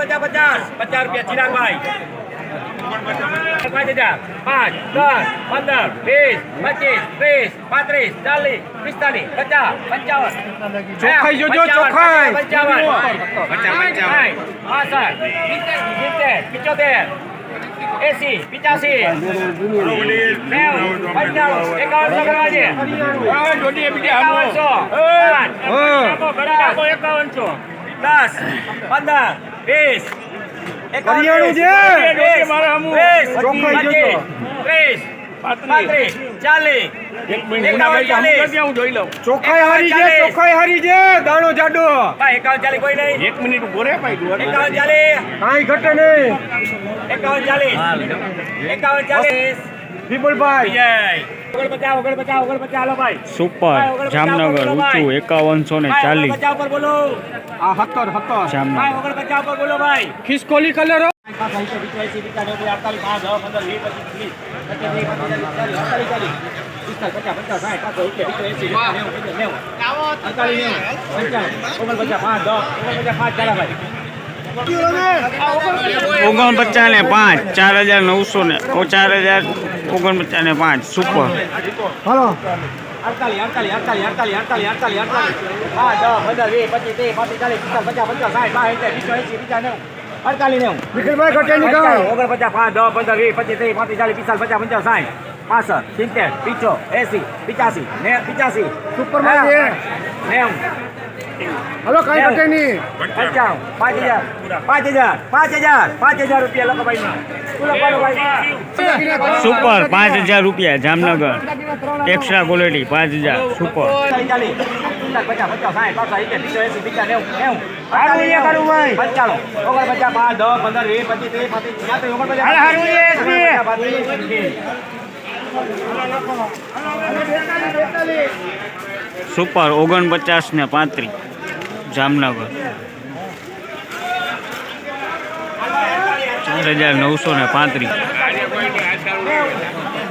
પચાસ પચાસ. પચાસ રૂપિયા ચિરાગભાઈ. પાંચ દસ પંદર વીસ પચીસ ત્રીસ પાંત્રીસ ચાલીસ પિસ્તાલીસ પચાસ પંચાવન ચોખ્ખાઈ જોજો, પંચાવન, પાસઠ સિત્તેર એસી પિચાસી પંચાણું એકાવનસો છે. એકાવનસો એકાવનસો દસ પંદર વીસ કરિયાણું છે. મારા હામું. પાંત્રીસ. ચાલીસ. એક મિનિટ દે, હું જોઈ લઉં. ચોખ્ખાઈ હારી છે ચાલીસ. હારી છે. દાણો જાડો. ભાઈ એકાવન ચાલીસ કોઈ નહીં. એક મિનિટ ઊભો રે ભાઈ. એકાવન ચાલીસ. કાંઈ ઘટે નહીં. એકાવન ચાલીસ. એકાવન ચાલીસ. વિપુલભાઈ ભાઈ સુપર જામનગર ઊંચું એકાવનસો ને ચાલીસ ઓગણપચાસ ઉપર પચાસ આ સત્તર સત્તર પચાસ ઉપર બોલો ભાઈ ખિસકોલી કલર ઓગણપચાસ ને પાંચ ચાર હજાર નવસો ને ચાર હજાર ઓગણપચાસ ને પાંચ સુપર. હલો. અડતાલીસ અડતાલીસ અડતાલીસ અડતાલીસ અડતાલીસ અડતાલીસ અડતાલીસ. હા દસ પંદર વીસ પચીસ ત્રીસ પાંત્રીસ ચાલીસ પિસ્તાલીસ પચાસ પચાસ સાઠ એસી વીસ એસી પચાસ નેવું. અડતાલીસ નેવું. ઓગણપચાસ પાંચ દસ પંદર વીસ પચીસ ત્રીસ પાંત્રીસ ચાલીસ પિસ્તાલીસ પચાસ પંચાવન સાઠ પાસઠ સિત્તેર પીચો એસી પિચાસી ને પિચાસી સુપરમાં છે. નેવું. હાલો કઈ ઘટે નહીં. પંચાવન પાંચ હજાર પાંચ હજાર પાંચ હજાર પાંચ હજાર રૂપિયા લખો ભાઈ સુપર પાંચ હજાર રૂપિયા જામનગર. એક્સ્ટ્રા ક્વોલિટી પાંચ હજાર સુપર. સુપર ઓગણપચાસ ને પાંત્રીસ. જામનગર ચાર હજાર નવસો ને પાંત્રીસ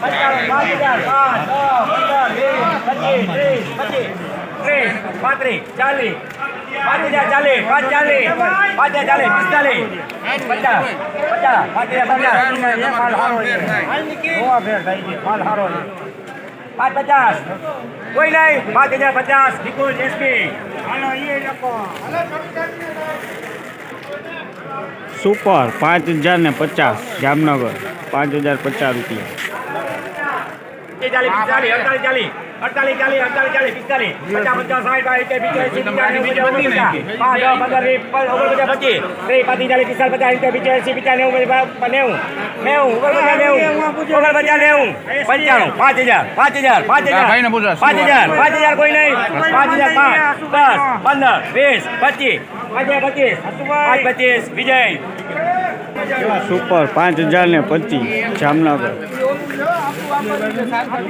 પચીસ, પાંચ પચાસ. કોઈ નહીં, પાંચ હજાર પચાસ. વિપુલ એસપી સુપર, પાંચ હજાર ને પચાસ, જામનગર. પાંચ હજાર પચાસ રૂપિયા. પાંચ હજાર પાંચ હજાર પાંચ હજાર પાંચ હજાર પાંચ હજાર કોઈ નહીં પાંચ હજાર પાંચ દસ પંદર વીસ પચીસ પાંચ પચીસ પાંચ પચીસ વિજય સુપર પાંચ હજાર ને પચીસ જામનગર 这边这三二一